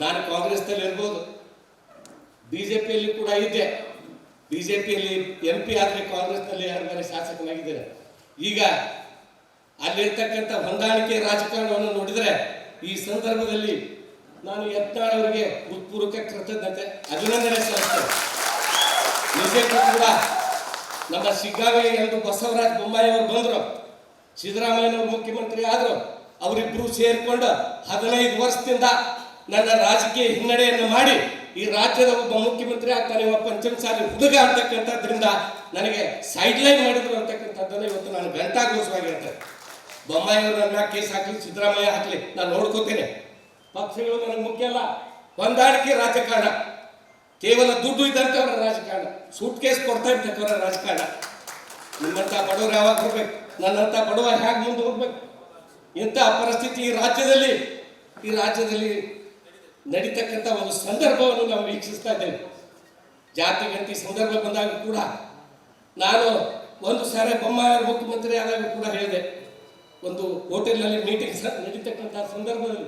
ನಾನು ಕಾಂಗ್ರೆಸ್ನಲ್ಲಿ ಇರ್ಬೋದು. ಬಿ ಜೆ ಪಿಯಲ್ಲಿ ಕೂಡ ಇದ್ದೆ. ಬಿ ಜೆ ಪಿಯಲ್ಲಿ ಎಂ ಪಿ ಆದರೆ ಕಾಂಗ್ರೆಸ್ನಲ್ಲಿ ಎರಡು ಬಾರಿ ಶಾಸಕನಾಗಿದ್ದೇನೆ ಈಗ ಅಲ್ಲಿರ್ತಕ್ಕಂಥ ಹೊಂದಾಣಿಕೆ ರಾಜಕಾರಣವನ್ನು ನೋಡಿದರೆ ಈ ಸಂದರ್ಭದಲ್ಲಿ ನಾನು ಯತ್ನಾಳ್ ಅವರಿಗೆ ಕೃತಜ್ಞತೆ, ಅಭಿನಂದನೆ ಸಲ್ಲಿಸ್ತೇನೆ. ಕೂಡ ನಮ್ಮ ಶಿಗ್ಗಾವಿ ಎಂದು ಬಸವರಾಜ ಬೊಮ್ಮಾಯಿ ಅವರು ಬಂದರು. ಸಿದ್ದರಾಮಯ್ಯನವರು ಮುಖ್ಯಮಂತ್ರಿ ಆದರು. ಅವರಿಬ್ಬರು ಸೇರಿಕೊಂಡು ಹದಿನೈದು ವರ್ಷದಿಂದ ನನ್ನ ರಾಜಕೀಯ ಹಿನ್ನಡೆಯನ್ನು ಮಾಡಿ ಈ ರಾಜ್ಯದ ಒಬ್ಬ ಮುಖ್ಯಮಂತ್ರಿ ಆಗ್ತಾನೆ, ಒಬ್ಬ ಪಂಚಮಸಾಲಿ ಹುಡುಗ ಅಂತಕ್ಕಂಥದ್ರಿಂದ ನನಗೆ ಸೈಡ್ ಲೈನ್ ಮಾಡಿದ್ರು ಅಂತಕ್ಕಂಥದ್ದನ್ನು ಇವತ್ತು ನಾನು ಅಂತ ಅವರು ನನ್ನ ಕೇಸ್ ಹಾಕಲಿ, ಸಿದ್ದರಾಮಯ್ಯ ಹಾಕಲಿ, ನಾನು ನೋಡ್ಕೋತೇನೆ. ಪಕ್ಷಗಳು ನನಗೆ ಮುಖ್ಯ ಅಲ್ಲ. ಹೊಂದಾಣಿಕೆ ರಾಜಕಾರಣ. ಕೇವಲ ದುಡ್ಡು ಇದ್ದಂಥವ್ರ ರಾಜಕಾರಣ. ಸೂಟ್ ಕೇಸ್ ಕೊಡ್ತಾ ಇರ್ತಕ್ಕವರ ರಾಜಕಾರಣ. ನಿಮ್ಮಂಥ ಬಡವರು ಯಾವಾಗ ಬರ್ಬೇಕು? ನನ್ನಂಥ ಬಡವ ಹೇಗೆ ಮುಂದೆ ಹೋಗ್ಬೇಕು? ಇಂಥ ಪರಿಸ್ಥಿತಿ ಈ ರಾಜ್ಯದಲ್ಲಿ? ಈ ರಾಜ್ಯದಲ್ಲಿ ನಡೀತಕ್ಕಂಥ ಒಂದು ಸಂದರ್ಭವನ್ನು ನಾವು ವೀಕ್ಷಿಸ್ತಾ ಇದ್ದೇವೆ. ಜಾತಿ, ಗಂತಿ ಸಂದರ್ಭ ಬಂದಾಗ ಕೂಡ ನಾನು ಒಂದು ಸಾರಿ ಬೊಮ್ಮಾಯ ಮುಖ್ಯಮಂತ್ರಿ ಆದಾಗ ಕೂಡ ಹೇಳಿದೆ. ಒಂದು ಹೋಟೆಲ್ನಲ್ಲಿ ಮೀಟಿಂಗ್ ನಡೀತಕ್ಕಂಥ ಸಂದರ್ಭದಲ್ಲಿ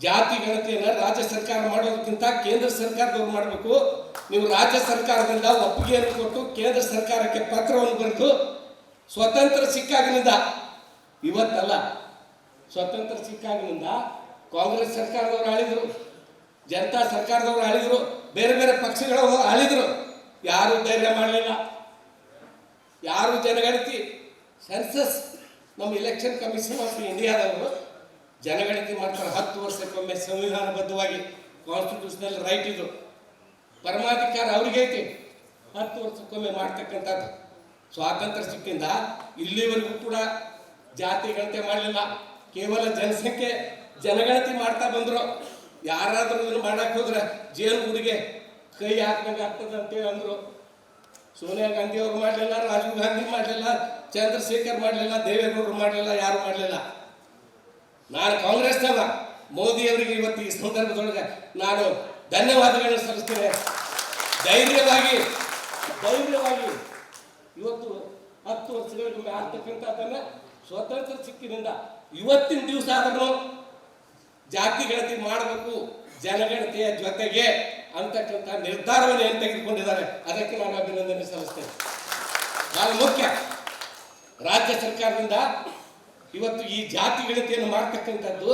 ಜಾತಿ, ಗಣತಿಯನ್ನು ರಾಜ್ಯ ಸರ್ಕಾರ ಮಾಡೋದಕ್ಕಿಂತ ಕೇಂದ್ರ ಸರ್ಕಾರದವ್ರು ಮಾಡಬೇಕು. ನೀವು ರಾಜ್ಯ ಸರ್ಕಾರದಿಂದ ಒಪ್ಪಿಗೆಯನ್ನು ಕೊಟ್ಟು ಕೇಂದ್ರ ಸರ್ಕಾರಕ್ಕೆ ಪತ್ರವನ್ನು ಬರೆದು ಸ್ವತಂತ್ರ ಸಿಕ್ಕಾಗಿನಿಂದ ಇವತ್ತಲ್ಲ, ಸ್ವತಂತ್ರ ಸಿಕ್ಕಾಗಿನಿಂದ ಕಾಂಗ್ರೆಸ್ ಸರ್ಕಾರದವರು ಆಳಿದ್ರು. ಜನತಾ ಸರ್ಕಾರದವರು ಆಳಿದ್ರು ಬೇರೆ ಬೇರೆ ಪಕ್ಷಗಳು ಆಳಿದ್ರು ಯಾರು ಧೈರ್ಯ ಮಾಡಲಿಲ್ಲ. ಯಾರು ಜನಗಣತಿ ಸೆನ್ಸಸ್ ನಮ್ಮ ಇಲೆಕ್ಷನ್ ಕಮಿಷನ್ ಆಫ್ ಇಂಡಿಯಾದವರು ಜನಗಣತಿ ಮಾಡ್ತಾರೆ. ಹತ್ತು ವರ್ಷಕ್ಕೊಮ್ಮೆ ಸಂವಿಧಾನಬದ್ಧವಾಗಿ ಕಾನ್ಸ್ಟಿಟ್ಯೂಷನಲ್ ರೈಟ್ ಇದು. ಪರಮಾಧಿಕಾರ ಅವ್ರಿಗೆ ಐತಿ. ಹತ್ತು ವರ್ಷಕ್ಕೊಮ್ಮೆ ಮಾಡ್ತಕ್ಕಂಥದ್ದು. ಸ್ವಾತಂತ್ರ್ಯ ಸಿಕ್ಕಿಂದ ಇಲ್ಲಿವರೆಗೂ ಕೂಡ ಜಾತಿ ಗಣತಿ ಮಾಡಲಿಲ್ಲ. ಕೇವಲ ಜನಸಂಖ್ಯೆ ಜನಗಣತಿ ಮಾಡ್ತಾ ಬಂದರು. ಯಾರಾದರೂ ಇದನ್ನು ಮಾಡಕ್ಕೆ ಹೋದ್ರೆ ಜೇನು ಹುಡುಗೆ ಕೈ ಹಾಕ್ದಂಗೆ ಆಗ್ತದೆ ಅಂತೇಳಿ ಅಂದರು. ಸೋನಿಯಾ ಗಾಂಧಿ ಅವರು ಮಾಡಲಿಲ್ಲ, ರಾಜೀವ್ ಗಾಂಧಿ ಮಾಡಲಿಲ್ಲ, ಚಂದ್ರಶೇಖರ್ ಮಾಡಲಿಲ್ಲ, ದೇವೇಗೌಡರು ಮಾಡಲಿಲ್ಲ, ಯಾರು ಮಾಡಲಿಲ್ಲ. ನಾನು ಕಾಂಗ್ರೆಸ್ನವ, ಮೋದಿ ಅವರಿಗೆ ಇವತ್ತು ಈ ಸಂದರ್ಭದೊಳಗೆ ನಾನು ಧನ್ಯವಾದಗಳನ್ನು ಸಲ್ಲಿಸ್ತೇನೆ. ಧೈರ್ಯವಾಗಿ ಧೈರ್ಯವಾಗಿ ಇವತ್ತು ಹತ್ತು ವರ್ಷಗಳಿಗೆ ಆಗ್ತಕ್ಕಂಥದ್ದನ್ನ ಸ್ವತಂತ್ರ ಸಿಕ್ಕಿನಿಂದ ಇವತ್ತಿನ ದಿವಸ ಆದರೂ ಜಾತಿ ಗಣತಿ ಮಾಡಬೇಕು ಜನಗಣತಿಯ ಜೊತೆಗೆ ಅಂತಕ್ಕಂಥ ನಿರ್ಧಾರವನ್ನು ಏನು ತೆಗೆದುಕೊಂಡಿದ್ದಾರೆ, ಅದಕ್ಕೆ ನಾನು ಅಭಿನಂದನೆ ಸಲ್ಲಿಸ್ತೇನೆ. ಬಹಳ ಮುಖ್ಯ. ರಾಜ್ಯ ಸರ್ಕಾರದಿಂದ ಇವತ್ತು ಈ ಜಾತಿ ಗಣತಿಯನ್ನು ಮಾಡ್ತಕ್ಕಂಥದ್ದು